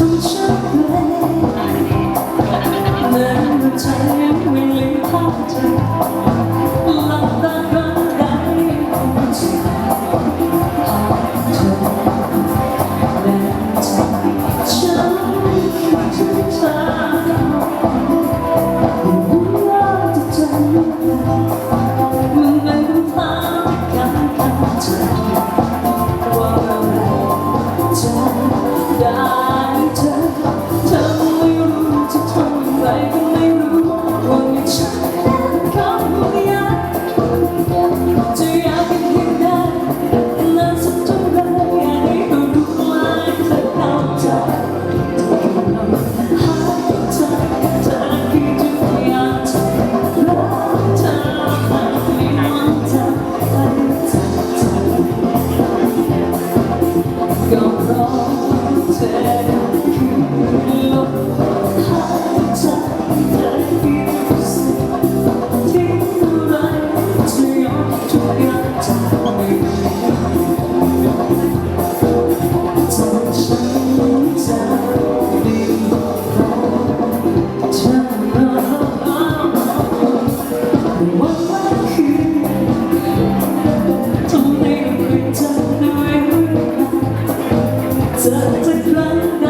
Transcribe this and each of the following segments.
somos it's drunk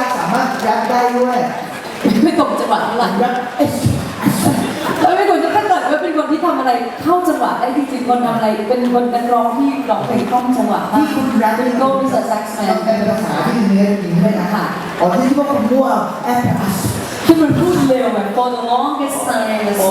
ักสามารถยักได้ด้วยไม่ตรงจังหวะเท่าไหร่รักนคที่เกิดเป็นคนที่ทำอะไรเข้าจังหวะได้จริงๆคนทำอะไร เป็นคนนักร้องที่ร้องเพลงคล่องจังหวะมาที่คุณรักเป็เป็นโก้มิสเตอร์แซกซ์แมนเป็นภาษาที่เนื้อจริงเลยนะค่ะอ๋อที่ที่ว่าคุณมั่วแอบที่มันพูดเร็วแบบ for the longest time โอ้